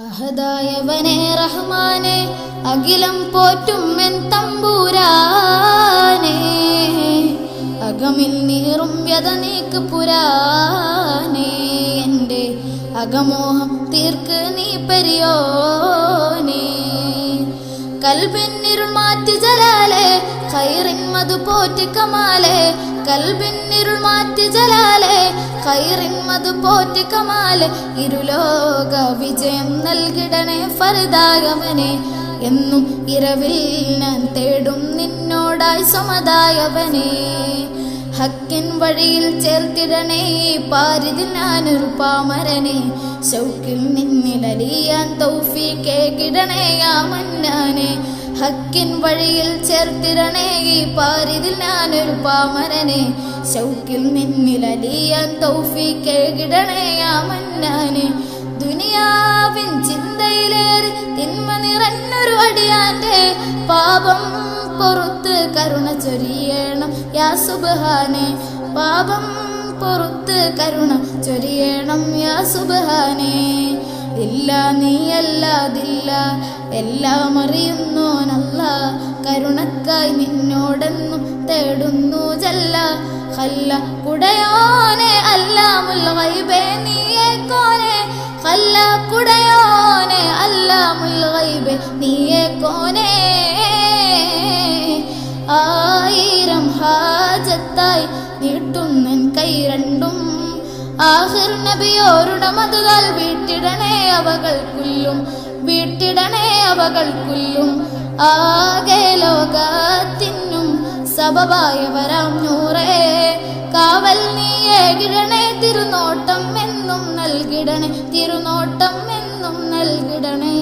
അഹദായവനെ റഹ്മാനെ അഖിലം എൻ തമ്പൂരാനെ. അകമിൽ നീറും വ്യത നീക്ക് പുരാനേ. എന്റെ അകമോഹം തീർക്ക് നീ പെരിയോനേ. കൽബിന്നിരുൾ മാറ്റി ജലാലെ കൈറിൻ മതു പോറ്റി കമാലെ. കൽബിന്നിരുൾ മാറ്റി ജലാലെ കൈറിൻ മധു പോറ്റി കമാലെ. ഇരുലോക വിജയം നൽകിടണേ ഫറുദായവനെ എന്നും ഇരവിൽ ഞാൻ തേടും നിന്നോടായി സമതായവനെ. ഹക്കിൻ വഴിയിൽ ചേർത്തിടണേ പാരിതി ഞാനൊരു പാമരനെ. ശൗക്കിൽ നിന്നിലലിയാൻ തൗഫീക്കേ കിടണേ ആ മന്നാനെ. ഹക്കിൻ വഴിയിൽ ചേർത്തിടണേ പാരിതി ഞാനൊരു പാമരനെ. ശൗക്കിൽ നിന്നിലലിയാൻ തൗഫീക്കേ ദുനിയാവിൻ ചിന്തയിലേറി തിന്മ നിറഞ്ഞൊരു അടിയാന്റെ പാപം പൊറുത്ത് കരുണ ചൊരിയണം യാ സുബഹാനെ. പാപം പൊറുത്ത് കരുണ ചൊരിയണം യാ സുബഹാനെ. ഇല്ല നീയല്ലാതില്ല എല്ലാം അറിയുന്നോനല്ല. കരുണക്കായി നിന്നോടെന്നും തേടുന്നു ജല്ല. ഹല്ല കുടയോനെ അല്ലാമുൽ ഗൈബേ നീയേ കോനെ. ഹല്ല കുടയോനെ അല്ലാമുൽ ഗൈബേ നീയേ ആയിരം ഹാജത്തായി നീട്ടുന്നൻ കൈ രണ്ടും. ആഹിർ നബിയോരുടെ മതുകൾ വീട്ടിടണേ അവകൾക്കുല്ലും വീട്ടിടണേ അവകൾക്കുല്ലും. ആകെ ലോകത്തിനും സബബായ വരാം നൂറേ. കാവൽ ഏകിടണേ തിരുനോട്ടം എന്നും നൽകിടണേ തിരുനോട്ടം എന്നും നൽകിടണേ.